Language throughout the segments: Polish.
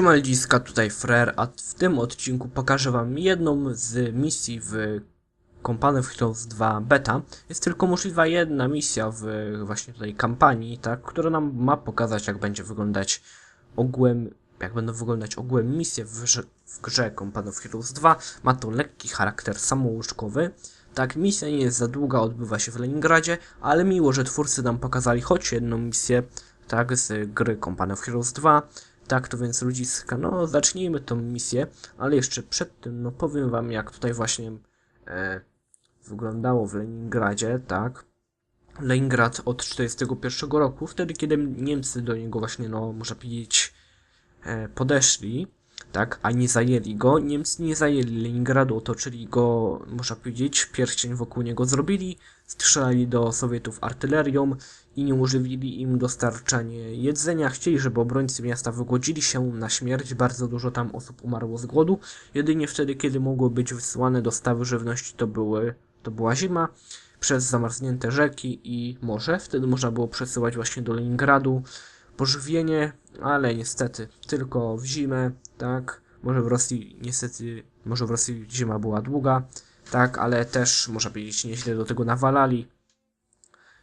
Siema ludziska, tutaj Frer, a w tym odcinku pokażę wam jedną z misji w Company of Heroes 2 Beta. Jest tylko możliwa jedna misja w właśnie tutaj kampanii, tak, która nam ma pokazać jak będzie wyglądać ogółem, jak będą wyglądać ogółem misje w, w grze Company of Heroes 2. Ma to lekki charakter samouczkowy. Tak, misja nie jest za długa, odbywa się w Leningradzie, ale miło, że twórcy nam pokazali choć jedną misję, tak, z gry Company of Heroes 2. Tak, to więc ludziska, no zacznijmy tą misję, ale jeszcze przed tym, no powiem wam jak tutaj właśnie e, wyglądało w Leningradzie, tak. Leningrad od 1941 roku, wtedy kiedy Niemcy do niego właśnie, no można powiedzieć, e, podeszli, tak, a nie zajęli go. Niemcy nie zajęli Leningradu, otoczyli go, można powiedzieć, pierścień wokół niego zrobili, strzelali do Sowietów artylerią i nie umożliwili im dostarczanie jedzenia. Chcieli, żeby obrońcy miasta wygodzili się na śmierć. Bardzo dużo tam osób umarło z głodu. Jedynie wtedy, kiedy mogły być wysyłane dostawy żywności, to, były, to była zima przez zamarznięte rzeki i morze. Wtedy można było przesyłać właśnie do Leningradu pożywienie, ale niestety tylko w zimę, tak. Może w Rosji niestety, może w Rosji zima była długa, tak, ale też można powiedzieć nieźle do tego nawalali.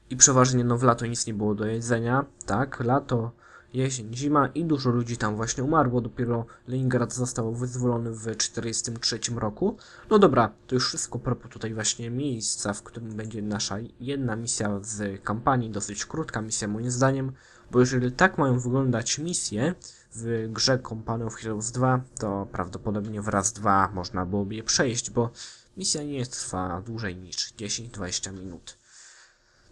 I przeważnie no w lato nic nie było do jedzenia, tak, lato, jesień, zima i dużo ludzi tam właśnie umarło, dopiero Leningrad został wyzwolony w 1943 roku. No dobra, to już wszystko propos tutaj właśnie miejsca, w którym będzie nasza jedna misja z kampanii, dosyć krótka misja moim zdaniem, bo jeżeli tak mają wyglądać misje w grze Company of Heroes 2, to prawdopodobnie wraz 2 można byłoby je przejść, bo misja nie trwa dłużej niż 10-20 minut.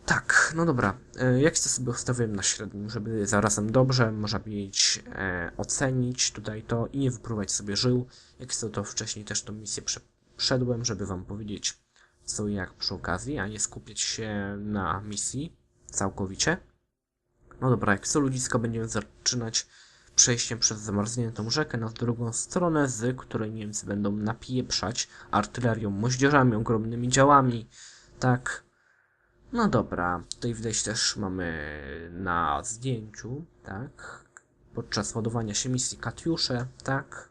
Tak, no dobra. E, Jak to sobie ustawiłem na średnim, żeby zarazem dobrze, można powiedzieć, e, ocenić tutaj to i nie wypróbować sobie żył. Jak to, to wcześniej też tą misję przeszedłem, żeby wam powiedzieć co i jak przy okazji, a nie skupiać się na misji całkowicie. No dobra, jak co ludziska będziemy zaczynać przejściem przez zamarzniętą rzekę na drugą stronę, z której Niemcy będą napieprzać artylerią, moździerzami, ogromnymi działami. Tak, no dobra, tutaj widać też mamy na zdjęciu, tak, podczas ładowania się misji Katiusze, tak.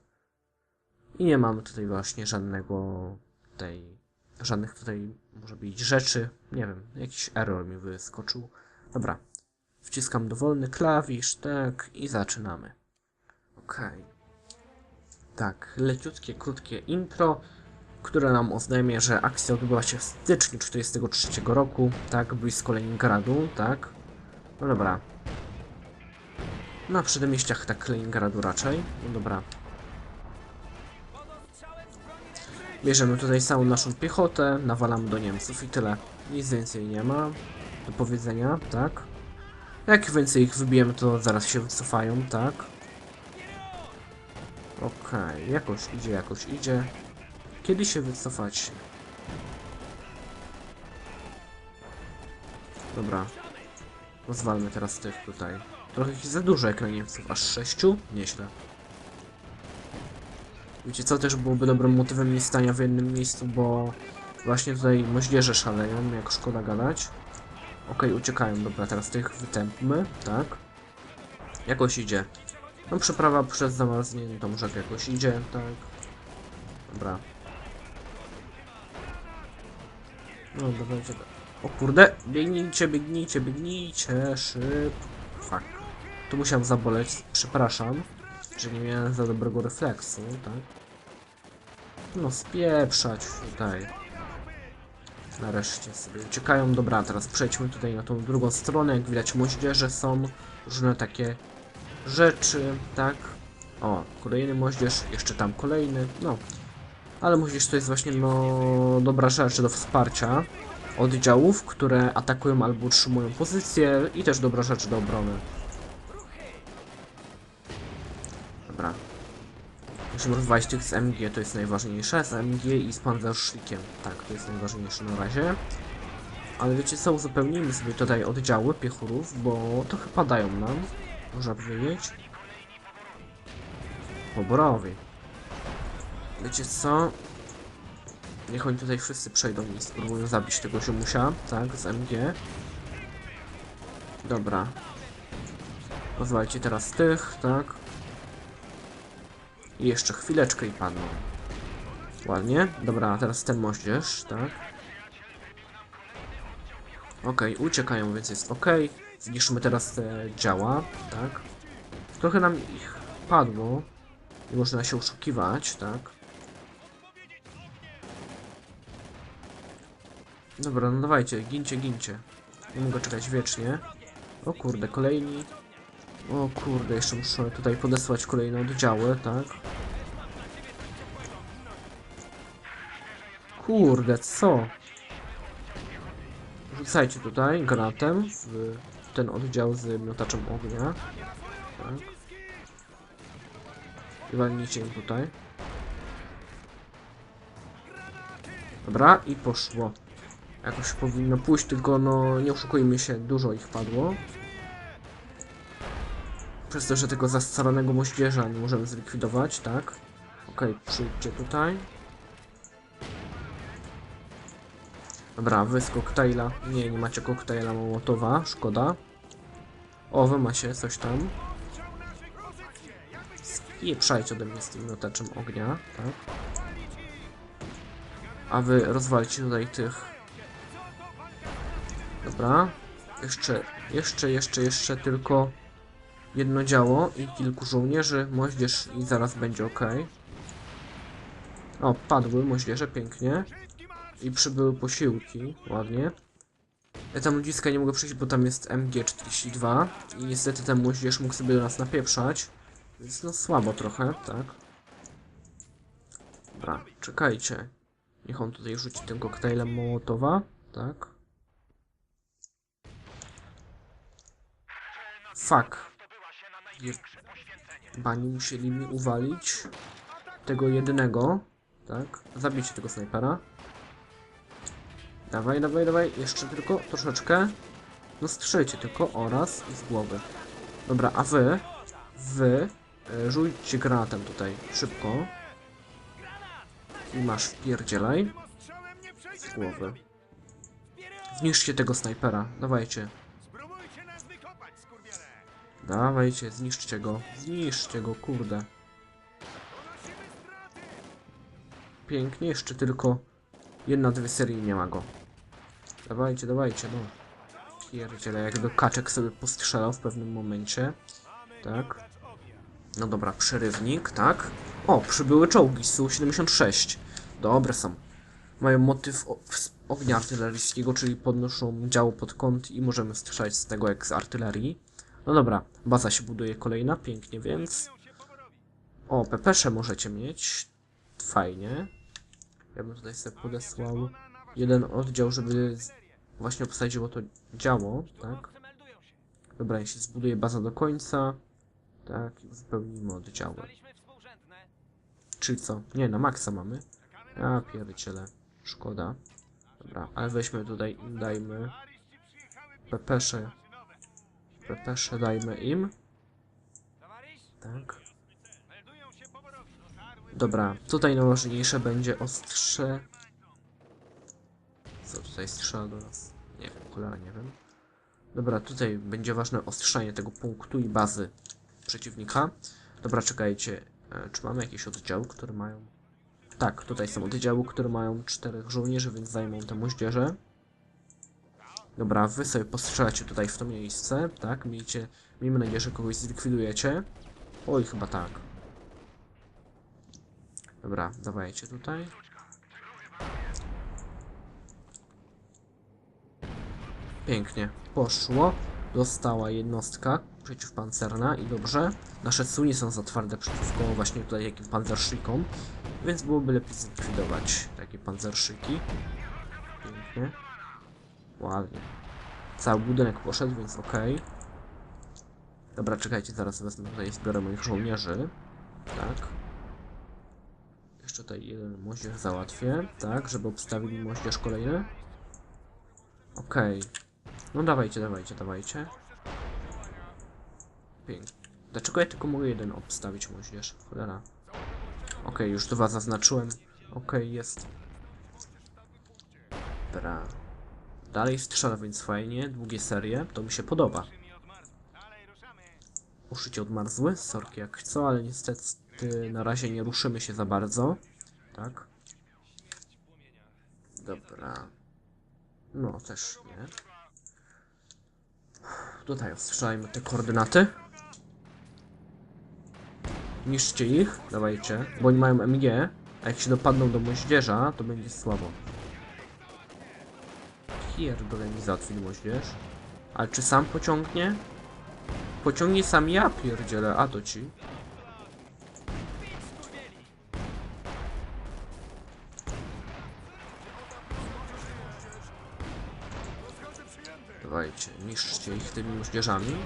I nie mamy tutaj właśnie żadnego tutaj, żadnych tutaj, może być rzeczy, nie wiem, jakiś error mi wyskoczył. Dobra, wciskam dowolny klawisz, tak, i zaczynamy. Okej. Tak, leciutkie, krótkie intro które nam oznajmia, że akcja odbyła się w styczniu 1943 roku, tak, blisko Leningradu, tak. No dobra. Na przedmieściach tak Leningradu raczej. No dobra. Bierzemy tutaj całą naszą piechotę, nawalamy do Niemców i tyle. Nic więcej nie ma do powiedzenia, tak. Jak więcej ich wybijemy, to zaraz się wycofają, tak. Okej, okay. jakoś idzie, jakoś idzie. Kiedy się wycofać? Dobra. Rozwalmy teraz tych tutaj. Trochę ich za dużo jak na Niemców. Aż sześciu? Nieźle. Wiecie co, też byłoby dobrym motywem nie stania w jednym miejscu, bo właśnie tutaj moździerze szaleją, jak szkoda gadać. Okej, okay, uciekają. Dobra, teraz tych wytępmy, tak. Jakoś idzie. No przeprawa przez zamarzniętą rzekę jakoś idzie, tak. Dobra. No dawajcie. O kurde, biegnijcie, biegnijcie, biegnijcie, szyb. Fuck. Tu musiałem zaboleć, przepraszam, że nie miałem za dobrego refleksu, tak? No spieprzać tutaj. Nareszcie sobie uciekają. Dobra, teraz przejdźmy tutaj na tą drugą stronę. Jak widać moździerze są różne takie rzeczy, tak? O, kolejny moździerz, jeszcze tam kolejny, no. Ale moździerz to jest właśnie, no, dobra rzecz do wsparcia oddziałów, które atakują albo utrzymują pozycję i też dobra rzecz do obrony. Musimy rozwalić tych z MG, to jest najważniejsze, z MG i z Panzerschlickiem. Tak, to jest najważniejsze na razie. Ale wiecie co, uzupełnijmy sobie tutaj oddziały piechurów, bo trochę padają nam, można powiedzieć. Poborowi. Wiecie co? Niech oni tutaj wszyscy przejdą i spróbują zabić tego ziomusia, tak, z MG. Dobra. Pozwalcie teraz tych, tak. I jeszcze chwileczkę i padną. Ładnie. Dobra, teraz ten moździerz, tak. Okej, uciekają, więc jest okej. Zniszczymy teraz te działa, tak. Trochę nam ich padło. Nie można się oszukiwać, tak. Dobra, no dawajcie, gincie, gincie. Nie mogę czekać wiecznie. O kurde, kolejni. O kurde, jeszcze muszę tutaj podesłać kolejne oddziały, tak. Kurde, co? Rzucajcie tutaj granatem w ten oddział z miotaczem ognia. Tak. I walnijcie im tutaj. Dobra, i poszło. Jakoś powinno pójść, tylko no nie oszukujmy się, dużo ich padło. Przez to, że tego zascalonego moździerza nie możemy zlikwidować, tak? Okej, przyjdźcie tutaj. Dobra, wy z koktajla. Nie, nie macie koktajla Mołotowa, szkoda. O, wy macie coś tam. Spieprzajcie ode mnie z tym miotaczem ognia, tak? A wy rozwalcie tutaj tych. Dobra. Jeszcze, jeszcze, jeszcze, jeszcze tylko jedno działo i kilku żołnierzy, moździerz i zaraz będzie ok. O, padły moździerze, pięknie. I przybyły posiłki, ładnie. Ja tam ludziska nie mogę przejść, bo tam jest MG42 i niestety ten moździerz mógł sobie do nas napieprzać. Więc no słabo trochę, tak. Dobra, czekajcie. Niech on tutaj rzuci tym koktajlem Mołotowa, tak. Fuck. Bani musieli mi uwalić tego jedynego, tak. Zabijcie tego snajpera. Dawaj, dawaj, dawaj, jeszcze tylko troszeczkę. No strzelcie tylko oraz z głowy. Dobra, a wy, wy e, rzućcie granatem tutaj, szybko. I masz wpierdzielaj. Z głowy. Zniszczcie tego snajpera, dawajcie. Dawajcie, zniszczcie go. Zniszczcie go, kurde. Pięknie, jeszcze tylko jedna, dwie serii nie ma go. Dawajcie, dawajcie, no. Pierdziele, jak do kaczek sobie postrzelał w pewnym momencie. Tak. No dobra, przerywnik, tak. O, przybyły czołgi Su-76. Dobre są. Mają motyw ognia artyleryjskiego, czyli podnoszą działo pod kąt i możemy strzelać z tego jak z artylerii. No dobra, baza się buduje kolejna, pięknie więc. O, pepesze możecie mieć. Fajnie. Ja bym tutaj sobie podesłał jeden oddział, żeby właśnie obsadziło to działo, tak? Dobra, jeśli zbuduje baza do końca, tak, i uzupełnimy oddziały. Czyli co? Nie, na maksa mamy. A, pierdziele. Szkoda. Dobra, ale weźmy tutaj, dajmy pepesze. Pepesze dajmy im. Tak. Dobra, tutaj najważniejsze będzie ostrze. Co tutaj strzela do nas? Nie wiem, cholera nie wiem. Dobra, tutaj będzie ważne ostrzenie tego punktu i bazy przeciwnika. Dobra, czekajcie. E, czy mamy jakieś oddziały, które mają... Tak, tutaj są oddziały, które mają czterech żołnierzy, więc zajmą te moździerze. Dobra, wy sobie postrzelacie tutaj w to miejsce, tak? Miejcie, miejmy nadzieję, że kogoś zlikwidujecie. Oj, chyba tak. Dobra, dawajcie tutaj. Pięknie. Poszło. Dostała jednostka przeciwpancerna i dobrze. Nasze su nie są za twarde przeciwko właśnie tutaj jakim panzerszykom, więc byłoby lepiej zlikwidować takie panzerszyki. Pięknie. Ładnie. Cały budynek poszedł, więc okej. Dobra, czekajcie, zaraz wezmę tutaj zbiorę moich żołnierzy. Tak. Jeszcze tutaj jeden moździerz załatwię, tak, żeby obstawili moździerz kolejny. Okej. No dawajcie, dawajcie, dawajcie. Pięknie. Dlaczego ja tylko mogę jeden obstawić moździerz? Cholera. Okej, już dwa zaznaczyłem. Okej, jest. Dobra. Dalej strzela, więc fajnie. Długie serie, to mi się podoba. Uszycie odmarzły, sorki jak co, ale niestety na razie nie ruszymy się za bardzo. Tak? Dobra. No, też nie. Tutaj ostrzelajmy te koordynaty. Niszczcie ich, dawajcie, bo oni mają MG, a jak się dopadną do moździerza, to będzie słabo. Pierdolę mi załatwił moździerz. Ale czy sam pociągnie? Pociągnie sam ja pierdzielę, a to ci. Dawajcie, niszczcie ich tymi moździerzami.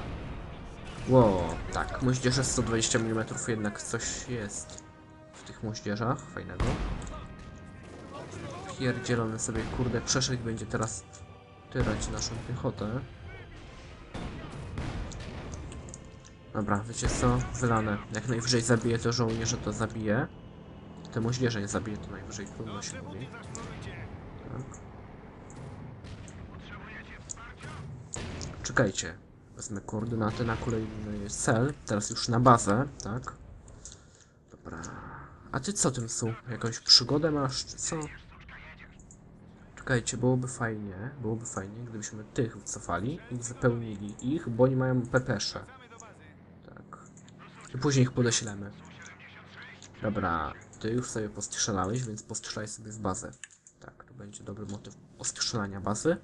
Ło, tak, moździerze 120 mm jednak coś jest w tych moździerzach, fajnego. Pierdzielony sobie, kurde, przeszek będzie teraz tyrać naszą piechotę. Dobra, wiecie co? Wylane. Jak najwyżej zabije to żołnierze, to zabije. Te moździerze nie zabije, to najwyżej trudno się mówi. Tak. Czekajcie. Wezmę koordynaty na kolejny cel. Teraz już na bazę, tak? Dobra. A ty co tym są? Jakąś przygodę masz, czy co? Czekajcie, byłoby fajnie, byłoby fajnie, gdybyśmy tych wycofali i zapełnili ich, bo oni mają pepesze. Tak. I później ich podeślemy. Dobra, ty już sobie postrzelałeś, więc postrzelaj sobie w bazę. Tak, to będzie dobry motyw ostrzelania bazy.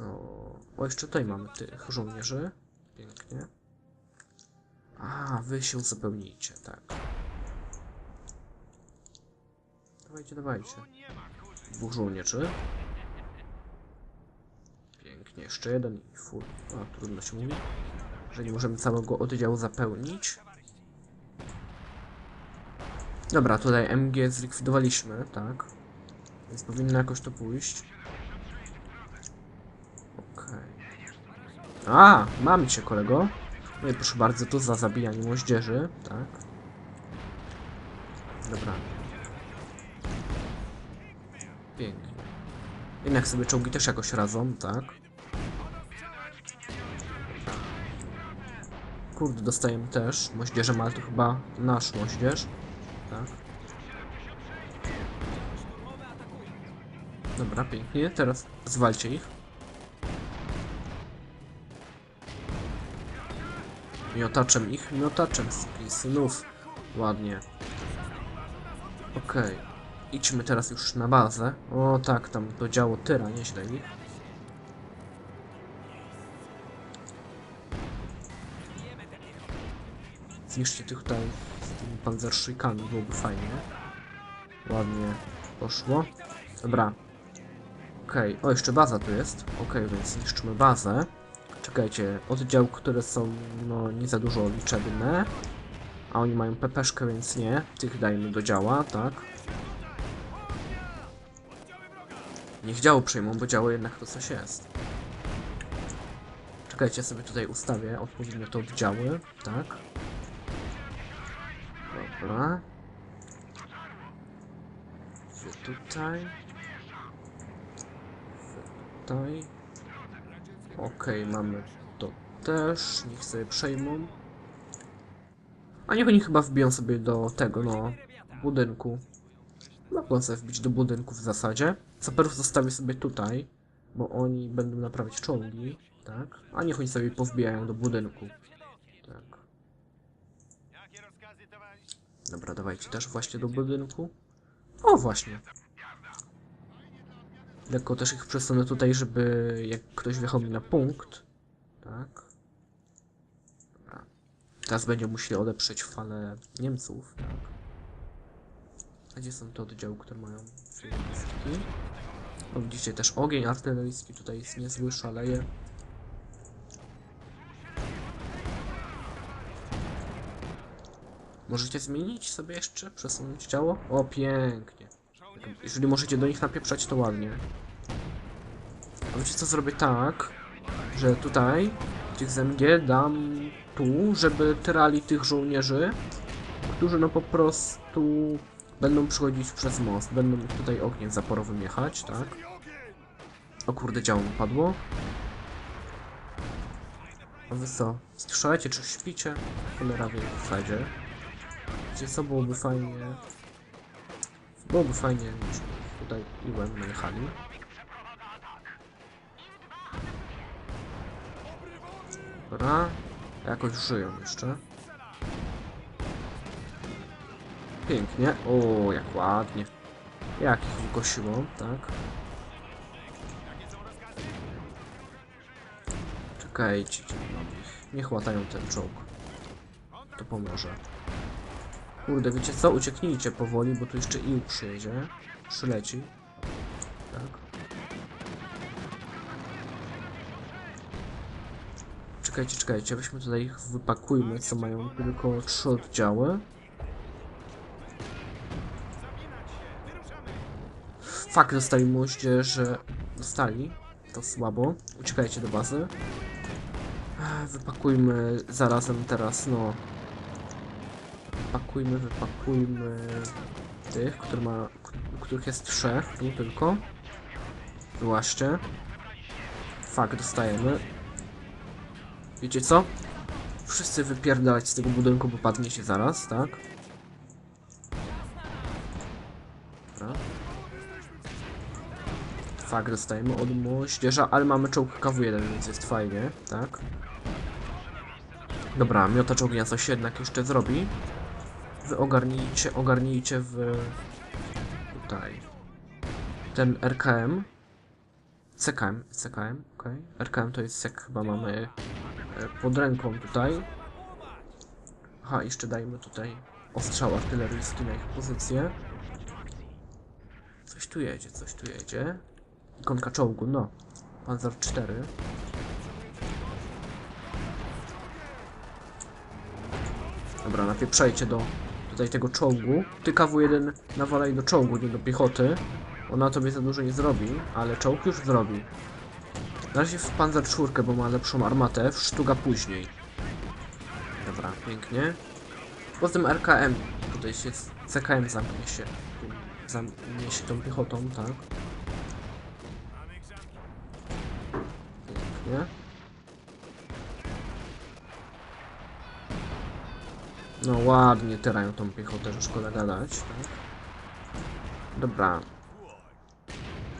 O, o, jeszcze tutaj mamy tych żołnierzy. Pięknie. A, wy się uzupełnijcie, tak. Dawajcie, dawajcie. Dwóch żołnierzy. Pięknie, jeszcze jeden i full. A, trudno się mówi. Że nie możemy całego oddziału zapełnić. Dobra, tutaj MG zlikwidowaliśmy, tak. Więc powinno jakoś to pójść. Okej. A, mam cię, kolego. No i proszę bardzo, tu za zabijanie moździerzy, tak. Dobra. Pięknie. Jednak sobie czołgi też jakoś radzą, tak. Kurde, dostajemy też moździerzem, ale to chyba nasz moździerz, tak. Dobra, pięknie. Teraz zwalcie ich. Miotaczem ich, miotaczem z synów. Ładnie. Okej. Idźmy teraz już na bazę. O tak, tam to działo tyra, nieźle ich. Zniszczcie tych tutaj z tymi panzerszykami, byłoby fajnie. Ładnie poszło. Dobra. Okej, o jeszcze baza tu jest. Okej, więc niszczymy bazę. Czekajcie, oddział, które są no nie za dużo liczebne. A oni mają pepeszkę, więc nie. Tych dajmy do działa, tak. Niech działo przejmą, bo działo jednak to coś jest. Czekajcie, sobie tutaj ustawię odpowiednio te oddziały, tak. Dobra. Wy tutaj. Wy tutaj. Okej, mamy to też. Niech sobie przejmą. A niech oni chyba wbiją sobie do tego, no, budynku. Sobie wbić do budynku w zasadzie. Saperów zostawię sobie tutaj, bo oni będą naprawiać czołgi, tak? A niech oni sobie powbijają do budynku. Tak. Dobra, dawajcie też właśnie do budynku. O, właśnie. Lekko też ich przesunę tutaj, żeby jak ktoś wjechał mi na punkt. Tak. Teraz będziemy musieli odeprzeć falę Niemców. Tak. A gdzie są te oddziały, które mają filmistki? No widzicie też ogień artyleryjski tutaj jest niezły, szaleje. Możecie zmienić sobie jeszcze? Przesunąć ciało? O, pięknie. Jeżeli możecie do nich napieprzać, to ładnie. A wiecie co, zrobię tak, że tutaj tych ZMG dam tu, żeby tyrali tych żołnierzy, którzy no po prostu będą przychodzić przez most. Będą tutaj ogniem zaporowym jechać, tak? O kurde, działo padło. A wy co? Strzelacie czy śpicie? Cholera wie w wiecie co, byłoby fajnie... Byłoby fajnie, jakbyśmy tutaj iłem najechali. Dobra, jakoś żyją jeszcze. Pięknie. O, jak ładnie. Jak ich wykosiło, tak? Czekajcie. Niech łatają ten czołg. To pomoże. Kurde, wiecie co? Ucieknijcie powoli, bo tu jeszcze Ił przyjedzie. Przyleci. Tak. Czekajcie, czekajcie, weźmy tutaj ich wypakujmy, co mają tylko trzy oddziały. Fakt, dostali moździerze. Dostali. To słabo. Uciekajcie do bazy. Wypakujmy zarazem teraz, no. Wypakujmy, wypakujmy tych, który ma, których jest trzech, tu tylko. Właśnie. Fakt, dostajemy. Wiecie co? Wszyscy wypierdalać z tego budynku, bo padnie się zaraz, tak? Fakt, dostajemy od moździerza, ale mamy czołg KW1, więc jest fajnie, tak? Dobra, miotacz ognia coś jednak jeszcze zrobi. Wy ogarnijcie, ogarnijcie w... Tutaj. Ten RKM. CKM, CKM, okej. RKM to jest jak chyba mamy e, pod ręką tutaj. Aha, jeszcze dajmy tutaj ostrzał artyleryjski na ich pozycję. Coś tu jedzie, coś tu jedzie. Ikonka czołgu, no. Panzer 4. Dobra, napieprzajcie do tutaj tego czołgu. Ty KW1 nawalaj do czołgu, nie do piechoty. Ona tobie za dużo nie zrobi, ale czołg już zrobi. Na razie w Panzer 4, bo ma lepszą armatę, w sztuga później. Dobra, pięknie. Poza tym RKM, tutaj się CKM zamknie się. Zamknie się tą piechotą, tak. Pięknie. No ładnie terają tą piechotę, że szkoda gadać. Tak? Dobra.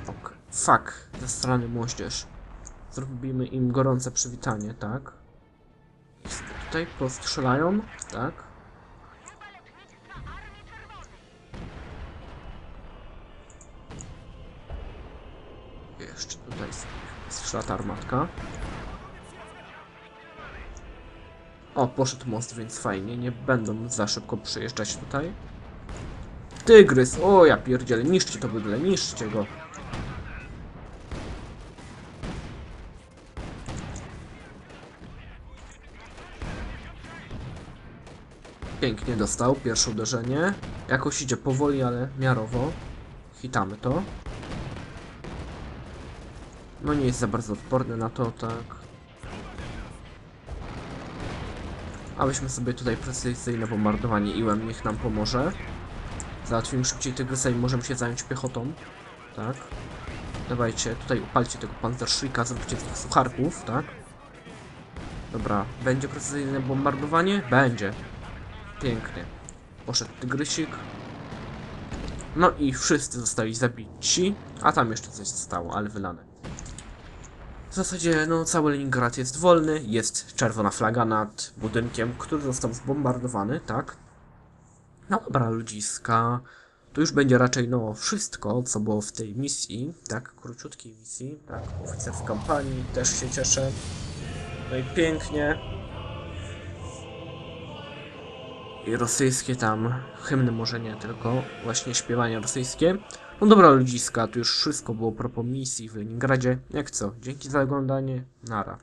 Ok. Fuck. Ze strony moździerz. Zrobimy im gorące przywitanie, tak? Tutaj postrzelają, tak? Jeszcze tutaj strzela ta armatka. O, poszedł most, więc fajnie. Nie będą za szybko przyjeżdżać tutaj. Tygrys! O, ja pierdzielę. Niszczcie to bydle, niszczcie go. Pięknie dostał pierwsze uderzenie. Jakoś idzie powoli, ale miarowo. Hitamy to. No nie jest za bardzo odporny na to, tak. A weźmy sobie tutaj precyzyjne bombardowanie iłem, niech nam pomoże. Załatwimy szybciej tygrysa i możemy się zająć piechotą. Tak. Dawajcie, tutaj upalcie tego panzerszwika, zróbcie z tych sucharków, tak. Dobra, będzie precyzyjne bombardowanie? Będzie. Pięknie. Poszedł tygrysik. No i wszyscy zostali zabici, a tam jeszcze coś zostało, ale wylane. W zasadzie, no, cały Leningrad jest wolny, jest czerwona flaga nad budynkiem, który został zbombardowany, tak? No dobra, ludziska. To już będzie raczej, no, wszystko, co było w tej misji, tak? Króciutkiej misji, tak? Oficer w kampanii, też się cieszę. No i pięknie. I rosyjskie tam, hymny może nie, tylko właśnie śpiewanie rosyjskie. No dobra ludziska, to już wszystko było propos misji w Leningradzie. Jak co? Dzięki za oglądanie. Nara.